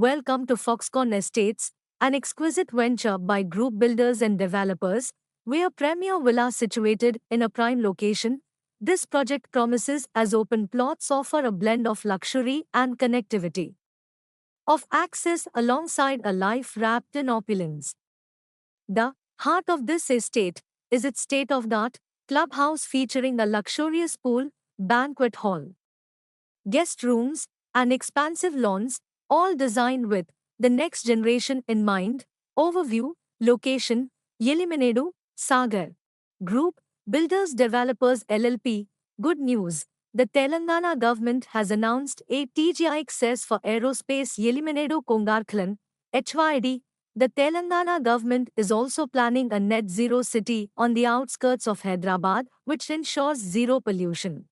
Welcome to Foxconn Estates, an exquisite venture by group builders and developers. We are premier villa situated in a prime location. This project promises as open plots offer a blend of luxury and connectivity. Of access alongside a life wrapped in opulence. The heart of this estate is its state of the art clubhouse featuring a luxurious pool, banquet hall, guest rooms, and expansive lawns, all designed with the next generation in mind. Overview, location, Yeliminadu, Sagar. Group, Builders Developers LLP. Good news. The Telangana government has announced a TGI access for aerospace Yeliminadu Kongarklan, HYD. The Telangana government is also planning a net zero city on the outskirts of Hyderabad, which ensures zero pollution.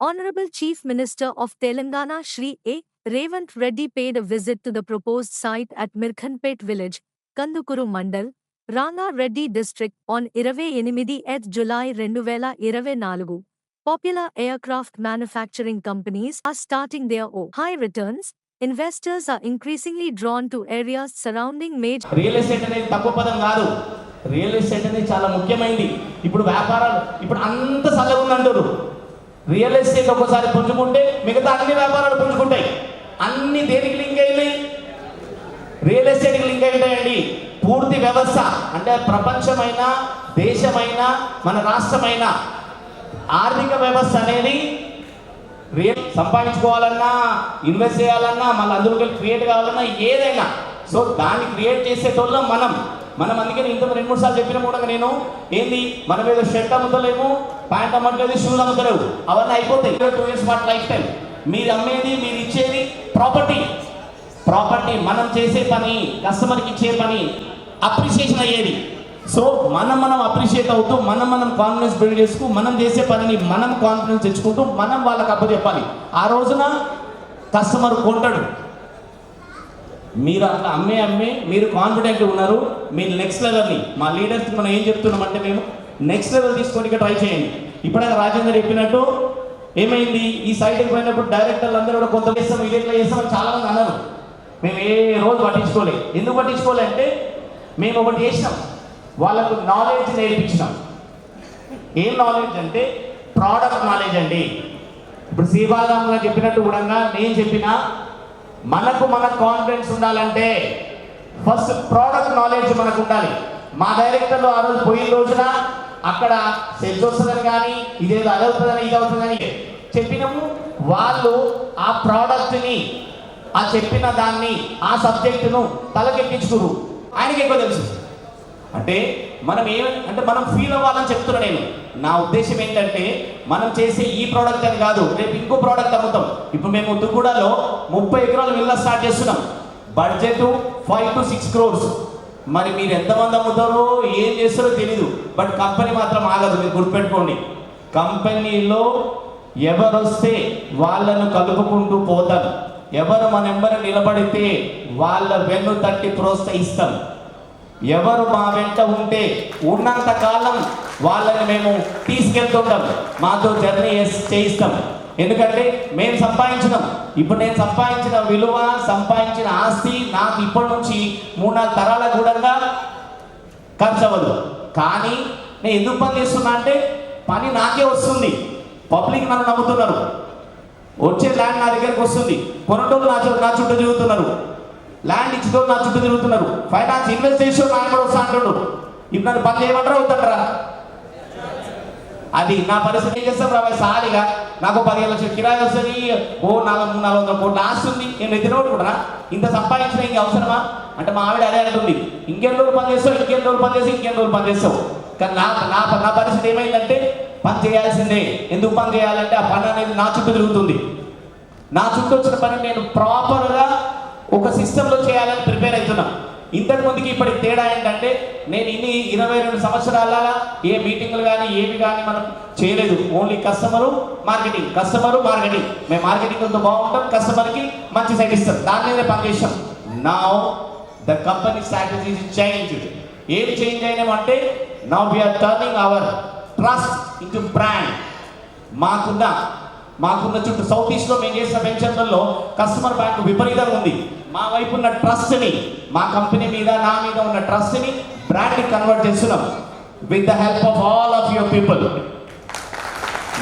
Honorable Chief Minister of Telangana Shri A. Revant Reddy paid a visit to the proposed site at Mirkhanpet village, Kandukuru Mandal, Ranga Reddy district on 28th July 2024. Popular aircraft manufacturing companies are starting their own High returns. Investors are increasingly drawn to areas surrounding major real estate అనేది తక్కువ పదం కాదు real estate అనేది చాలా ముఖ్యమైనది ఇప్పుడు వ్యాపారాలు ఇప్పుడు అంత చల్లగా ఉందంటారు రియల్ ఎస్టేట్ ఒకసారి పుంజుకుంటే మిగతా అన్ని వ్యాపారాలు పుంజుకుంటాయి అన్ని దేనికి లింక్ అయినాయి రియల్ ఎస్టేట్కి లింక్ అయి పూర్తి వ్యవస్థ. అంటే ప్రపంచమైన దేశమైన మన రాష్ట్రమైన. ఆర్థిక వ్యవస్థ అనేది రియల్ సంపాదించుకోవాలన్నా ఇన్వెస్ట్ చేయాలన్నా మళ్ళీ అందులోకి క్రియేట్ కావాలన్నా ఏదైనా. సో దాన్ని క్రియేట్ చేసేటోళ్ళం మనం. మనం అందుకని ఇంత రెండు మూడు సార్లు చెప్పిన కూడా నేను ఏంది? మనం ఏదో షర్ట్ అమ్ముతలేము ప్యాంట్ అమ్మట్లేదు షూలు అమ్ముతలేవు. అవన్నీ అయిపోతాయి. టూ ఇయర్స్ పాటు లైఫ్ టైం మీరు అమ్మేది మీరు ఇచ్చేది ప్రాపర్టీ ప్రాపర్టీ మనం చేసే పని కస్టమర్కి ఇచ్చే పని అప్రిషియేషన్ అయ్యేది. సో మనం మనం అప్రిషియేట్ అవుతూ మనం మనం కాన్ఫిడెన్స్ బిల్డ్ చేసుకు మనం చేసే పనిని మనం కాన్ఫిడెన్స్ తెచ్చుకుంటూ మనం వాళ్ళకి అప్పు చెప్పాలి. ఆ రోజున కస్టమర్ కొంటాడు. మీరు అట్లా అమ్మే అమ్మే మీరు కాన్ఫిడెంట్ ఉన్నారు మీ నెక్స్ట్ లెవెల్ని మా లీడర్స్ మనం ఏం చెప్తున్నామంటే మేము నెక్స్ట్ లెవెల్ తీసుకోవడానికి ట్రై చేయండి. ఇప్పుడే రాజేందర్ చెప్పినట్టు ఏమైంది? ఈ సైట్కి పోయినప్పుడు డైరెక్టర్లు అందరూ కూడా కొంత చేస్తాం ఇది ఎట్లా చేస్తామని చాలా మంది అన్నారు. మేము ఏ రోజు పట్టించుకోలేదు. ఎందుకు పట్టించుకోలే అంటే మేము ఒకటి చేసినాం. వాళ్ళకు నాలెడ్జ్ నేర్పించినాం. ఏం నాలెడ్జ్ అంటే ప్రోడక్ట్ నాలెడ్జ్ అండి. ఇప్పుడు శ్రీబాలరామ్ గారు చెప్పినట్టు కూడా నేను చెప్పిన మనకు మన కాన్ఫిడెన్స్ ఉండాలంటే ఫస్ట్ ప్రోడక్ట్ నాలెడ్జ్ మనకు ఉండాలి. మా డైరెక్టర్లు ఆ రోజు పోయిన రోజున అక్కడ సెల్స్ వస్తుందని కానీ ఇదేదో అది అవుతుందని ఇది అవుతుందని చెప్పినాము. వాళ్ళు ఆ ప్రోడక్ట్ని ఆ చెప్పిన దాన్ని ఆ సబ్జెక్టును తలకెక్కించుకురు. ఆయనకి ఎక్కువ తెలుసు. అంటే మనం ఏ అంటే మనం ఫీల్ అవ్వాలని చెప్తున్నా నేను. నా ఉద్దేశం ఏంటంటే మనం చేసే ఈ ప్రోడక్ట్ అని కాదు రేపు ఇంకో ప్రోడక్ట్ అమ్ముతాం. ఇప్పుడు మేము తుక్కుడాలో ముప్పై ఎకరాలు విల్లా స్టార్ట్ చేస్తున్నాం. Budget five to six crores. మరి మీరు ఎంతమంది అమ్ముతారో ఏం చేస్తారో తెలీదు. బట్ కంపెనీ మాత్రం ఆగదు మీరు గుర్తుపెట్టుకోండి. కంపెనీలో ఎవరు వస్తే వాళ్ళను కలుపుకుంటూ పోతారు. ఎవరు మన నెంబర్ నిలబడితే వాళ్ళ వెన్ను తట్టి ప్రోత్సహిస్తాం. ఎవరు మా వెంట ఉంటే ఉన్నంత కాలం వాళ్ళని మేము తీసుకెళ్తుంటాం. మాతో జర్నీ చేయిస్తాం. ఎందుకంటే మేము సంపాదించినాం. ఇప్పుడు నేను సంపాదించిన విలువ సంపాదించిన ఆస్తి నాకు ఇప్పటి నుంచి మూడు నాలుగు తరాల కూడా ఖర్చు అవ్వదు. కానీ నేను ఎందుకు పని చేస్తున్నా అంటే పని నాకే వస్తుంది. పబ్లిక్ నన్ను నమ్ముతున్నారు. వచ్చే ల్యాండ్ నా దగ్గరికి వస్తుంది. కొనటోళ్ళు నా చు- నా చుట్టూ తిరుగుతున్నారు. ల్యాండ్ ఇచ్చేటోళ్ళు నా చుట్టూ తిరుగుతున్నారు. ఫైనాన్స్ ఇన్వెస్ట్ చేసే నా కూడా వస్తా అంటున్నాడు ఇప్పుడు నన్ను పని చేయమంటారా అవుతాడరా అది నా పరిస్థితి ఏం చేస్తాం రాబాయ్ సాలిగా నాకు పదిహేను లక్షలు కిరాయి వస్తుంది. ఓ నాలుగు మూడు నాలుగు వందల కోట్లు ఆస్తి ఉంది. నేను కూడా ఇంత సంపాదించిన ఇంక అవసరమా? అంటే మా ఆవిడ అదే అంటుంది. ఇంకెన్ని రోజులు పని చేస్తావు? ఇంకెన్ని రోజులు పని చేసి ఇంకెన్ని రోజులు పని చేస్తావు? కానీ నా నా నా పరిస్థితి ఏమైందంటే పని చేయాల్సిందే. ఎందుకు పని చేయాలంటే ఆ పని అనేది నా చుట్టూ తిరుగుతుంది. నా చుట్టూ వచ్చిన పని నేను ప్రాపర్గా ఒక సిస్టంలో చేయాలని ప్రిపేర్ అవుతున్నాను ఇంతకు ముందుకి ఇప్పటికి తేడా ఏంటంటే నేను ఇన్ని ఇరవై రెండు సంవత్సరాల ఏ మీటింగ్లు కానీ ఏమి కానీ మనం చేయలేదు. Only customer marketing customer marketing మేము మార్కెటింగ్తో బాగుంటాం కస్టమర్కి మంచి సైడ్ ఇస్తాం. దాని మీదే పనిచేసాం నా ద కంపెనీ స్ట్రాటజీ చేంజ్ ఏం change అయినామంటే now we're turning our trust into brand మాకున్న మాకున్న చుట్టూ సౌత్ ఈస్ట్లో మేము చేసిన వెంచర్లలో కస్టమర్ బ్యాంక్ విపరీతంగా ఉంది. మా వైపు ఉన్న ట్రస్ట్ని మా కంపెనీ మీద నా మీద ఉన్న ట్రస్ట్ని బ్రాండ్ని కన్వర్ట్ చేస్తున్నాం. With the help of all of your people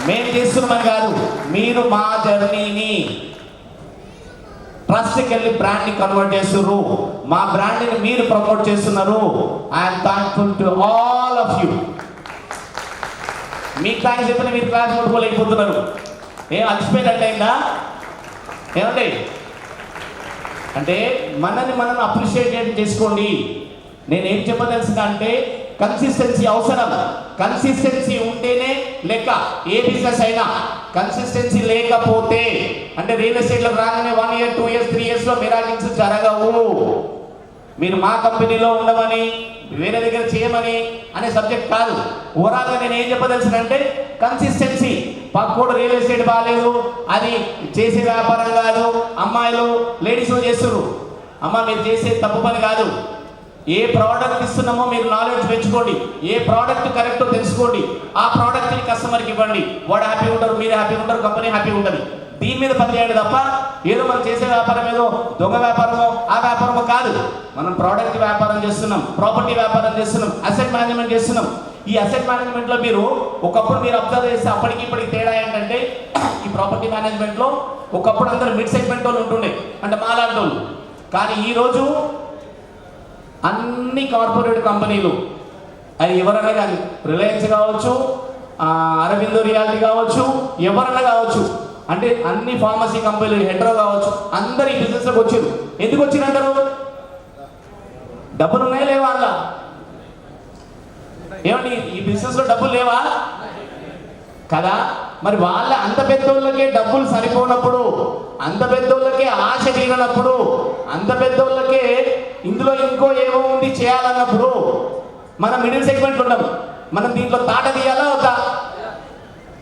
మేము చేస్తున్నామని కాదు మీరు మా జర్నీని ట్రస్ట్కి వెళ్ళి బ్రాండ్ని కన్వర్ట్ చేస్తున్నారు మా బ్రాండ్ని మీరు ప్రమోట్ చేస్తున్నారు. I'm thankful to all of you me class చెప్పిన మీరు క్లాస్ కొట్టుకోలేకపోతున్నారు. ఏం అలసిపోయినట్టయిందా ఏమండి? అంటే మనల్ని మనం అప్రిషియేట్ చేసుకోండి. నేను ఏం చెప్పదలసిన అంటే కన్సిస్టెన్సీ అవసరం. కన్సిస్టెన్సీ ఉంటేనే లెక్క ఏ బిజినెస్ అయినా కన్సిస్టెన్సీ లేకపోతే అంటే రియల్ ఎస్టేట్లో రాగానే one year two years three ఇయర్స్లో మిరాకిల్స్ జరగవు. మీరు మా కంపెనీలో ఉండమని వేరే దగ్గర చేయమని అనే సబ్జెక్ట్ కాదు. ఓవరాల్గా నేను ఏం చెప్పదలసినంటే కన్సిస్టెన్సీ పక్కోడు రియల్ ఎస్టేట్ బాగాలేదు అది చేసే వ్యాపారం కాదు అమ్మాయిలు లేడీస్ చేస్తున్నారు అమ్మ మీరు చేసే తప్పు పని కాదు. ఏ ప్రోడక్ట్ ఇస్తున్నామో మీరు నాలెడ్జ్ పెంచుకోండి. ఏ ప్రోడక్ట్ కరెక్ట్ తెలుసుకోండి. ఆ ప్రోడక్ట్ని కస్టమర్కి ఇవ్వండి. వాడు హ్యాపీ ఉంటారు మీరు హ్యాపీ ఉంటారు కంపెనీ హ్యాపీ ఉంటుంది. దీని మీద పనిచేయండి తప్ప ఏదో మనం చేసే వ్యాపారం ఏదో దొంగ వ్యాపారమో ఆ వ్యాపారమో కాదు. మనం ప్రోడక్ట్ వ్యాపారం చేస్తున్నాం ప్రాపర్టీ వ్యాపారం చేస్తున్నాం అసెట్ మేనేజ్మెంట్ చేస్తున్నాం. ఈ అసెట్ మేనేజ్మెంట్లో మీరు ఒకప్పుడు మీరు అబ్జర్వ్ చేస్తే అప్పటికి ఇప్పటికి తేడా ఏంటంటే ఈ ప్రాపర్టీ మేనేజ్మెంట్లో ఒకప్పుడు అందరూ మిడ్ సెగ్మెంట్ వాళ్ళు ఉంటుండే అంటే మాలాంటి వాళ్ళు. కానీ ఈరోజు అన్ని కార్పొరేట్ కంపెనీలు అది ఎవరైనా కానీ రిలయన్స్ కావచ్చు అరవింద్ అరవిందో రియాలిటీ కావచ్చు ఎవరైనా కావచ్చు అంటే అన్ని ఫార్మసీ కంపెనీలు హెడ్రో కావచ్చు అందరు ఈ బిజినెస్లోకి వచ్చారు. ఎందుకు వచ్చిరంటారు డబ్బులు ఉన్నాయా లేవా అలా ఏమండి ఈ బిజినెస్లో డబ్బులు లేవా? కదా? మరి వాళ్ళ అంత పెద్దోళ్ళకే డబ్బులు సరిపోనప్పుడు అంత పెద్దోళ్ళకే ఆశ తీరనప్పుడు అంత పెద్దోళ్ళకే ఇందులో ఇంకో ఏమో ఉంది చేయాలన్నప్పుడు మనం మిడిల్ సెగ్మెంట్ ఉండము. మనం దీంట్లో తాట తీయాలా వద్దా?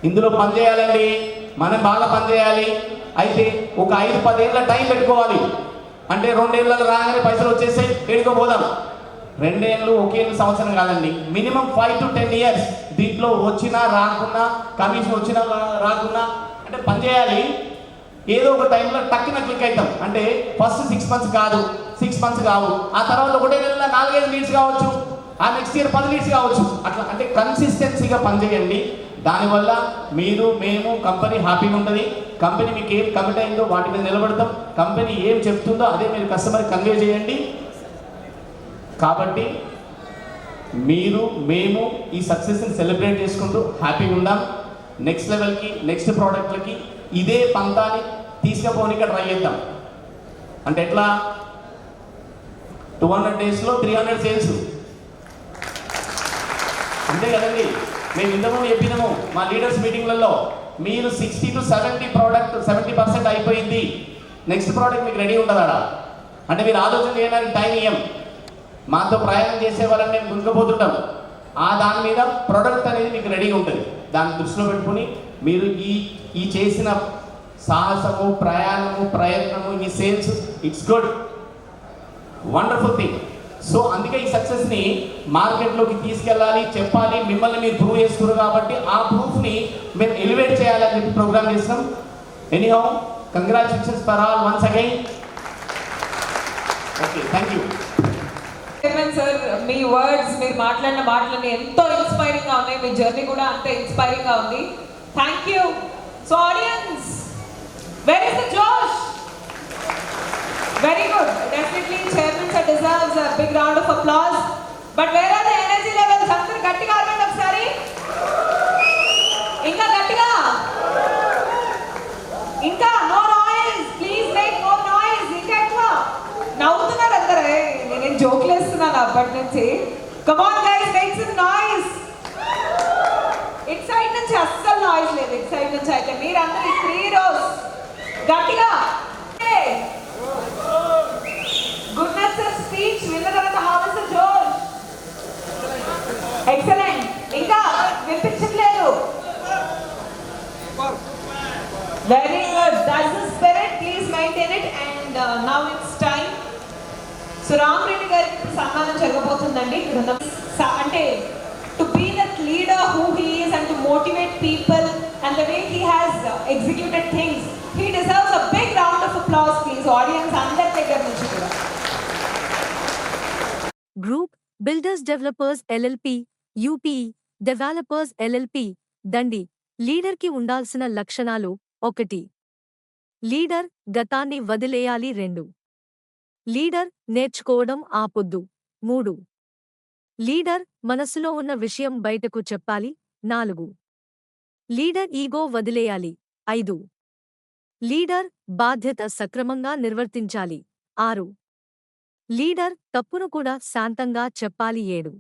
ఇందులో పని చేయాలండి. మనం బాగా పని చేయాలి. అయితే ఒక ఐదు పదేళ్ళ టైం పెట్టుకోవాలి. అంటే రెండేళ్ళకి రాగానే పైసలు వచ్చేసి ఏడుకోపోదాం రెండేళ్ళు ఒకే సంవత్సరం కాదండి. Minimum five to ten years దీంట్లో వచ్చినా రాకున్నా కమిషన్ వచ్చినా రాకున్నా అంటే పనిచేయాలి ఏదో ఒక టైంలో టక్కిన క్లిక్ అవుతాం అంటే ఫస్ట్ సిక్స్ మంత్స్ కాదు సిక్స్ మంత్స్ కావు. ఆ తర్వాత ఒకటే నెలలో నాలుగైదు లీడ్స్ కావచ్చు ఆ నెక్స్ట్ ఇయర్ పది లీడ్స్ కావచ్చు. అట్లా అంటే కన్సిస్టెన్సీగా పనిచేయండి దానివల్ల మీరు మేము కంపెనీ హ్యాపీగా ఉంటుంది. కంపెనీ మీకు ఏం కమిట్ అయిందో వాటి మీద నిలబడతాం. కంపెనీ ఏం చెప్తుందో అదే మీరు కస్టమర్ కన్వే చేయండి. కాబట్టి మీరు మేము ఈ సక్సెస్ని సెలబ్రేట్ చేసుకుంటూ హ్యాపీగా ఉందాం. నెక్స్ట్ లెవెల్కి నెక్స్ట్ ప్రోడక్ట్లకి ఇదే పంతాన్ని తీసుకుపోనిక ట్రై చేద్దాం. అంటే ఎట్లా? టూ హండ్రెడ్ డేస్లో త్రీ హండ్రెడ్ సేల్స్ అంతే కదండి. మేము ఇంతకుముందు చెప్పినాము మా లీడర్స్ మీటింగ్లలో మీరు sixty to seventy product seventy percent అయిపోయింది. నెక్స్ట్ ప్రోడక్ట్ మీకు రెడీ ఉండదా అంటే మీరు ఆలోచన చేయడానికి టైం ఇయ్యం. మాతో ప్రయాణం చేసే వాళ్ళని మేము ముందుకుపోతుంటాం ఆ దాని మీద ప్రోడక్ట్ అనేది మీకు రెడీ ఉంటుంది. దాన్ని దృష్టిలో పెట్టుకుని మీరు ఈ ఈ చేసిన సాహసము ప్రయాణము ప్రయత్నము ఈ sales it's good wonderful thing so అందుకే ఈ సక్సెస్ని మార్కెట్లోకి తీసుకెళ్ళాలి చెప్పాలి మిమ్మల్ని మీరు ప్రూవ్ చేసుకున్నారు కాబట్టి ఆ ప్రూఫ్ని మేము ఎలివేట్ చేయాలని చెప్పి ప్రోగ్రామ్ చేస్తాం anyhow congratulations for all once again okay thank you chairman sir me words మీరు మాట్లాడిన మాటలన్నీ ఎంతో ఇన్స్పైరింగ్గా ఉన్నాయి. మీ జర్నీ కూడా అంతే ఇన్స్పైరింగ్గా ఉంది. Thank you so audience where is the josh very good definitely chairman sir deserves big round of applause but where are the energy levels అందరూ గట్టిగా అరగండి ఒకసారి ఇంకా గట్టిగా ఇంకా no noise please make no noise ఇంకా ఎక్కువ నవ్వుతున్నారు అందరూ ఏ, నేను జోకులు వేస్తున్నాను అప్పటి నుంచి. Come on guys make some noise it side నుంచి అస్సలు నాయిస్ లేదు ఇట్ సైడ్ నుంచి అయితే. మీరందరూ త్రీ రోస్ గట్టిగా. గుడ్నెస్ సార్ స్పీచ్ విన్న తర్వాత హావస్ జోష్. ఎక్సలెంట్ ఇంకా వినిపించట్లేదు. Very good that's the spirit please maintain it and now it's time time. So Ramareddy గారికి జరగబోతుందండి. అంటే to be that leader who and to motivate people and way he executed things he deserves a big round of applause please audience అందరి దగ్గర నుంచి కూడా. Group builders developers LLP UP developers LLP దండి లీడర్కి ఉండాల్సిన లక్షణాలు ఒకటి. లీడర్ గతాన్ని వదిలేయాలి రెండు. లీడర్ నేర్చుకోవడం ఆపొద్దు. మూడు. లీడర్ మనసులో ఉన్న విషయం బయటకు చెప్పాలి. నాలుగు. లీడర్ ఈగో వదిలేయాలి. ఐదు. లీడర్ బాధ్యత సక్రమంగా నిర్వర్తించాలి. ఆరు. లీడర్ తప్పును కూడా శాంతంగా చెప్పాలి. ఏడు.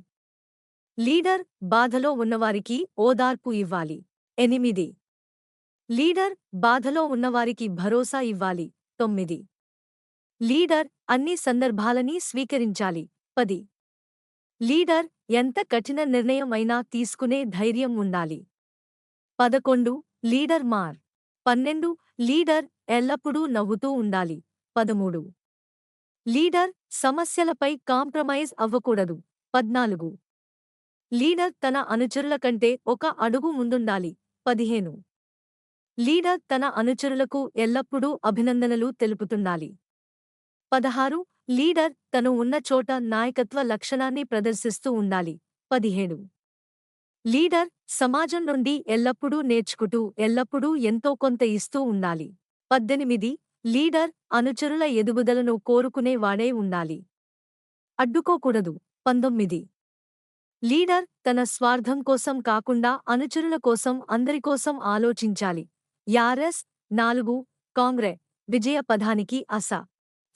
లీడర్ బాధలో ఉన్నవారికి ఓదార్పు ఇవ్వాలి. ఎనిమిది. లీడర్ బాధలో ఉన్నవారికి భరోసా ఇవ్వాలి. తొమ్మిది. లీడర్ అన్ని సందర్భాలని స్వీకరించాలి. పది. లీడర్ ఎంత కఠిన నిర్ణయం అయినా తీసుకునే ధైర్యం ఉండాలి. పదకొండు. లీడర్ మార్. పన్నెండు. లీడర్ ఎల్లప్పుడూ నవ్వుతూ ఉండాలి. పదమూడు. లీడర్ సమస్యలపై కాంప్రమైజ్ అవ్వకూడదు. పద్నాలుగు. లీడర్ తన అనుచరుల కంటే ఒక అడుగు ముందుండాలి. పదిహేను. లీడర్ తన అనుచరులకు ఎల్లప్పుడూ అభినందనలు తెలుపుతుండాలి. పదహారు లీడర్ తను ఉన్న చోట నాయకత్వ లక్షణాన్ని ప్రదర్శిస్తూ ఉండాలి. పదిహేడు లీడర్ సమాజం నుండి ఎల్లప్పుడూ నేర్చుకుంటూ ఎల్లప్పుడూ ఎంతో కొంత ఇస్తూ ఉండాలి. పద్దెనిమిది లీడర్ అనుచరుల ఎదుగుదలను కోరుకునేవాడే ఉండాలి. అడ్డుకోకూడదు. పంతొమ్మిది లీడర్ తన స్వార్థం కోసం కాకుండా అనుచరుల కోసం అందరికోసం ఆలోచించాలి. యారెస్ నాలుగు కాంగ్రె విజయ పదానికి అస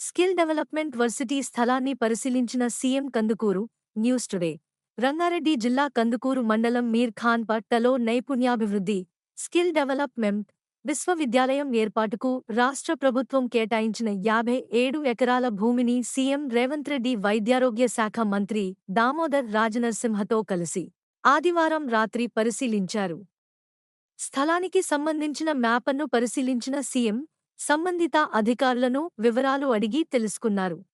స్కిల్ డెవలప్మెంట్ వర్సిటీ స్థలాన్ని పరిశీలించిన CM Kandukuru news today. Rangareddy జిల్లా కందుకూరు మండలం మీర్ ఖాన్ పట్టలో నైపుణ్యాభివృద్ధి స్కిల్ డెవలప్మెంట్ విశ్వవిద్యాలయం ఏర్పాటుకు రాష్ట్ర ప్రభుత్వం కేటాయించిన యాభై ఏడు ఎకరాల భూమిని సీఎం రేవంత్ రెడ్డి వైద్యారోగ్య శాఖ మంత్రి దామోదర్ రాజనరసింహతో కలిసి ఆదివారం రాత్రి పరిశీలించారు. స్థలానికి సంబంధించిన మ్యాపన్ను పరిశీలించిన సీఎం సంబంధిత అధికారులను వివరాలు అడిగి తెలుసుకున్నారు.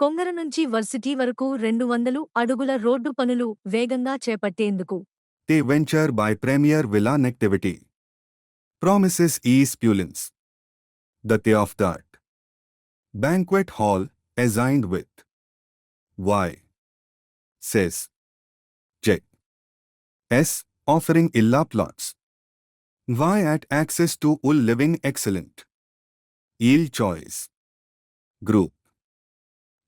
కొంగర నుంచి వర్సిటీ వరకు రెండు వందలు అడుగుల రోడ్డు పనులు వేగంగా చేపట్టేందుకు. The venture by premier villa connectivity promises is ప్యూలిన్స్. They of దార్ట్ banquet hall assigned with. Y. Cess. J. S. Offering ఇల్లా plots. Why at access to ul living excellent. Yield Choice. Group.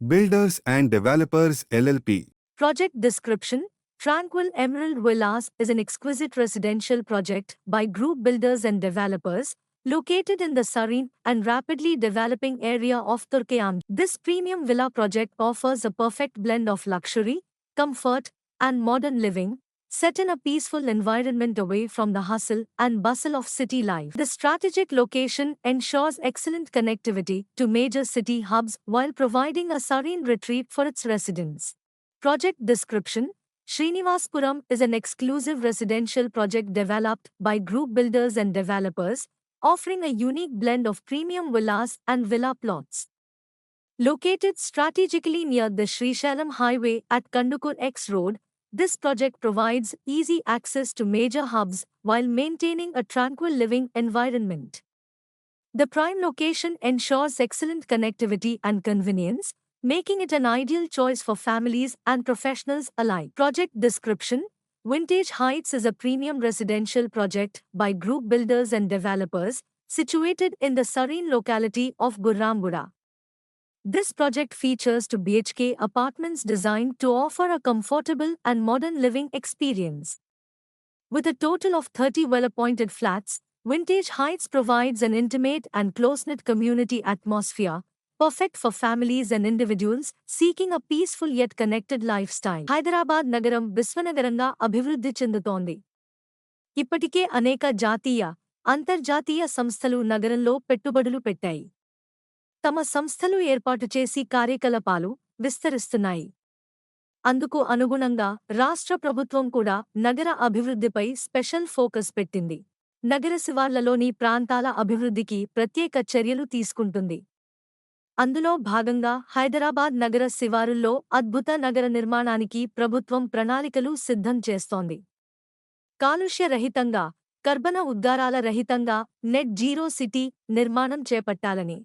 Builders and Developers LLP. Project description Tranquil Emerald Villas is an exquisite residential project by group builders and developers located in the serene and rapidly developing area of Turkeyam. This premium villa project offers a perfect blend of luxury, comfort, and modern living, set in a peaceful environment away from the hustle and bustle of city life. The strategic location ensures excellent connectivity to major city hubs while providing a serene retreat for its residents. Project description Srinivasapuram is an exclusive residential project developed by group builders and developers, offering a unique blend of premium villas and villa plots. Located strategically near the Srishalam Highway at Kandukur X Road, this project provides easy access to major hubs while maintaining a tranquil living environment. The prime location ensures excellent connectivity and convenience, making it an ideal choice for families and professionals alike. Project description Vintage Heights is a premium residential project by group builders and developers situated in the serene locality of Gurrambura. This project features two BHK apartments designed to offer a comfortable and modern living experience. With a total of 30 well appointed flats, Vintage Heights provides an intimate and close knit community atmosphere, perfect for families and individuals seeking a peaceful yet connected lifestyle. Hyderabad నగరం విశ్వనగరంగా అభివృద్ధి చెందుతోంది ఇప్పటికే అనేక జాతీయ అంతర్జాతీయ సంస్థలు నగరంలో పెట్టుబడులు పెట్టాయి తమ సంస్థలు ఏర్పాటు చేసి కార్యకలాపాలు విస్తరిస్తున్నాయి. అందుకు అనుగుణంగా రాష్ట్ర ప్రభుత్వం కూడా నగర అభివృద్ధిపై స్పెషల్ ఫోకస్ పెట్టింది. నగర శివార్లలోని ప్రాంతాల అభివృద్ధికి ప్రత్యేక చర్యలు తీసుకుంటుంది. అందులో భాగంగా హైదరాబాద్ నగర శివారుల్లో అద్భుత నగర నిర్మాణానికి ప్రభుత్వం ప్రణాళికలు సిద్ధం చేస్తోంది. కాలుష్య రహితంగా కర్బన ఉద్గారాల రహితంగా నెట్ జీరో సిటీ నిర్మాణం చేపట్టాలని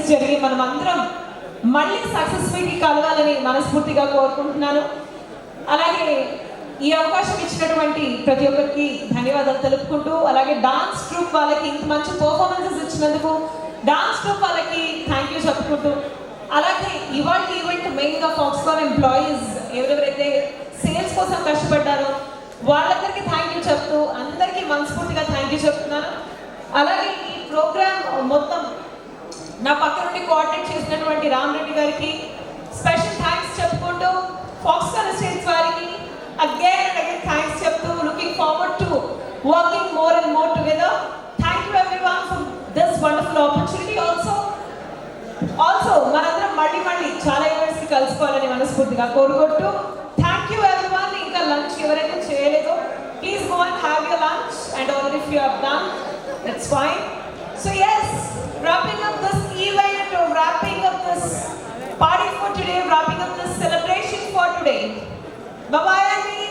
హండ్రెడ్ జరిగి మనం అందరం మళ్ళీ సక్సెస్ఫుల్కి కలగాలని కలవాలని మనస్ఫూర్తిగా కోరుకుంటున్నాను. అలాగే ఈ అవకాశం ఇచ్చినటువంటి ప్రతి ఒక్కరికి ధన్యవాదాలు తెలుపుకుంటూ అలాగే డాన్స్ ట్రూప్ వాళ్ళకి ఇంత మంచి పర్ఫార్మెన్సెస్ ఇచ్చినందుకు డాన్స్ ట్రూప్ వాళ్ళకి థ్యాంక్ యూ చెప్పుకుంటూ అలాగే ఇవాళ ఈవెంట్ మెయిన్గా ఫాక్స్కాన్ ఎంప్లాయీస్ ఎవరెవరైతే సేల్స్ కోసం కష్టపడ్డారో వాళ్ళందరికీ థ్యాంక్ యూ చెప్తూ అందరికీ మనస్ఫూర్తిగా థ్యాంక్ యూ చెప్తున్నాను. అలాగే ఈ ప్రోగ్రామ్ మొత్తం నా పక్క నుండి కోఆర్డినేట్ చేసినటువంటి రామ్ రెడ్డి గారికి స్పెషల్ థ్యాంక్స్ చెప్పుకుంటూ ఫాక్స్ ఎస్టేట్స్ వారికి అగైన్ అండ్ అగైన్ థ్యాంక్స్ చెప్తూ looking forward to working more and more together thank you everyone for this wonderful opportunity also also మనందరం మళ్ళీ మళ్ళీ చాలా ఈవెంట్స్కి కలుసుకోవాలని మనస్ఫూర్తిగా కోరుకుంటూ థ్యాంక్ యూ ఎవ్రీవన్ ఇంకా లంచ్ ఎవరైతే చేయలేదో please go and have you lunch and all if you have done that's fine so as wrapping up this event or wrapping up this party for today wrapping up this celebration for today. Bye bye